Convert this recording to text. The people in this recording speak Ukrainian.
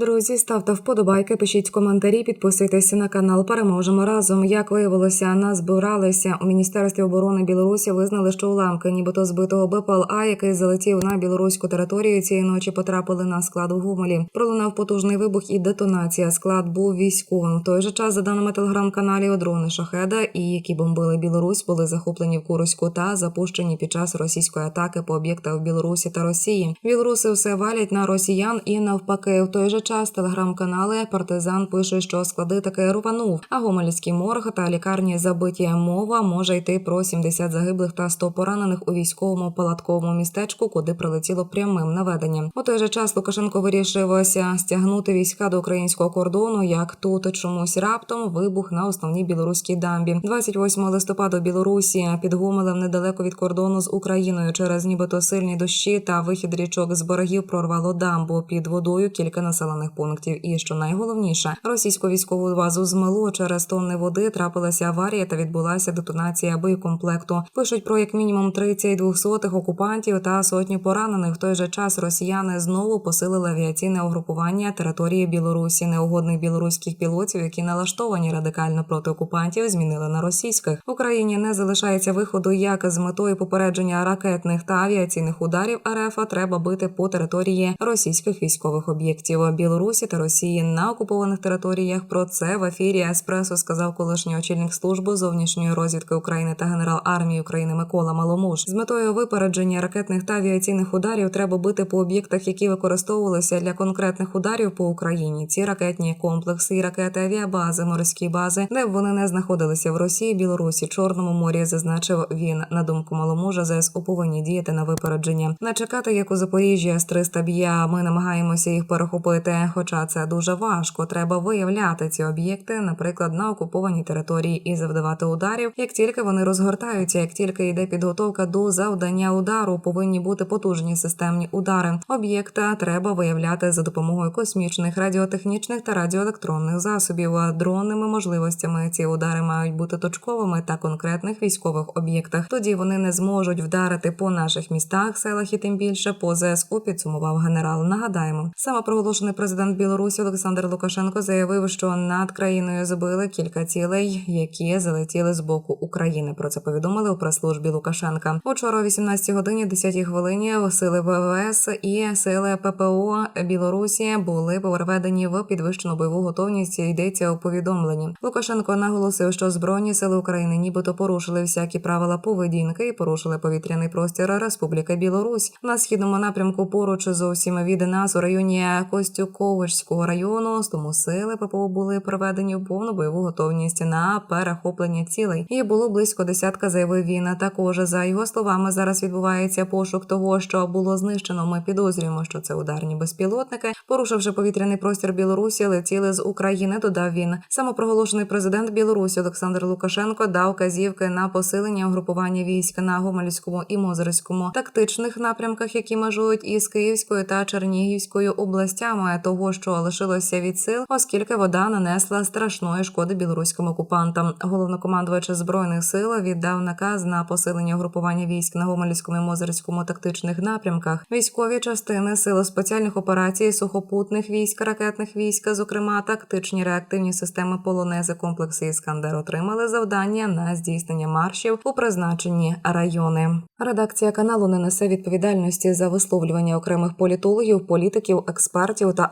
Друзі, ставте вподобайки, пишіть коментарі, підписуйтесь на канал. Переможемо разом. Як виявилося, нас збиралися у міністерстві оборони Білорусі. Визнали, що уламки, нібито збитого БПЛА, який залетів на білоруську територію, цієї ночі потрапили на склад у Гумелі. Пролунав потужний вибух і детонація. Склад був військовим. В той же час, за даними телеграм-каналів, дрони Шахеда і які бомбили Білорусь, були захоплені в Курську та запущені під час російської атаки по об'єктах в Білорусі та Росії. Білоруси все валять на росіян і навпаки. В той же час телеграм-канали Партизан пише, що склади таки рванув. А гомельський морг та лікарні забиті мова може йти про 70 загиблих та 100 поранених у військовому палатковому містечку, куди прилетіло прямим наведенням. У той же час Лукашенко вирішився стягнути війська до українського кордону. Як тут чомусь раптом вибух на основній білоруській дамбі. 28 листопада Білорусі під Гомелем недалеко від кордону з Україною через нібито сильні дощі та вихід річок з берегів прорвало дамбу під водою кілька населених пунктів. І що найголовніше, російську військову базу змило через тонни води. Трапилася аварія та відбулася детонація боєкомплекту. Пишуть про як мінімум 30 двохсотих окупантів та сотні поранених. В той же час росіяни знову посилили авіаційне угрупування території Білорусі. Неугодних білоруських пілотів, які налаштовані радикально проти окупантів, змінили на російських. Україні не залишається виходу, як з метою попередження ракетних та авіаційних ударів РФ треба бити по території російських військових об'єктів Білорусі та Росії на окупованих територіях. Про це в ефірі Еспресо сказав колишній очільник служби зовнішньої розвідки України та генерал армії України Микола Маломуш. З метою випередження ракетних та авіаційних ударів треба бити по об'єктах, які використовувалися для конкретних ударів по Україні. Ці ракетні комплекси і ракети авіабази, морські бази, де б вони не знаходилися в Росії, Білорусі, Чорному морі, зазначив він на думку Маломужа. ЗСУ повинні діяти на випередження, не чекати, як у Запоріжжі С-300 б'є. Ми намагаємося їх перехопити. Хоча це дуже важко. Треба виявляти ці об'єкти, наприклад, на окупованій території, і завдавати ударів, як тільки вони розгортаються, як тільки йде підготовка до завдання удару, повинні бути потужні системні удари. Об'єкта треба виявляти за допомогою космічних, радіотехнічних та радіоелектронних засобів. Дронними можливостями ці удари мають бути точковими та конкретних військових об'єктах. Тоді вони не зможуть вдарити по наших містах, селах і тим більше по ЗСУ. Підсумував генерал. Нагадаємо, самопроголошений президент Білорусі Олександр Лукашенко заявив, що над країною збили кілька цілей, які залетіли з боку України. Про це повідомили у прес-службі Лукашенка. Учора о 18 годині 10 хвилині сили ВВС і сили ППО Білорусі були переведені в підвищену бойову готовність. Йдеться у повідомленні. Лукашенко наголосив, що збройні сили України нібито порушили всякі правила поведінки і порушили повітряний простір Республіки Білорусь на східному напрямку. Поруч зовсім від нас у районі Костюковичського району. Тому сили ППО були приведені в повну бойову готовність на перехоплення цілей. І було близько десятка, заявив він. Також за його словами зараз відбувається пошук того, що було знищено. Ми підозрюємо, що це ударні безпілотники, порушивши повітряний простір Білорусі, летіли з України. Додав він. Самопроголошений президент Білорусі Олександр Лукашенко дав казівки на посилення угрупування військ на Гомельському і Мозерському тактичних напрямках, які межують із Київською та Чернігівською областями, того, що лишилося від сил, оскільки вода нанесла страшної шкоди білоруським окупантам. Головнокомандувач збройних сил віддав наказ на посилення угрупування військ на Гомельському і Мозерському тактичних напрямках. Військові частини сил спеціальних операцій, сухопутних військ, ракетних військ, зокрема тактичні реактивні системи полонези комплекси Іскандер отримали завдання на здійснення маршів у призначені райони. Редакція каналу не несе відповідальності за висловлювання окремих політологів, політиків, експертів та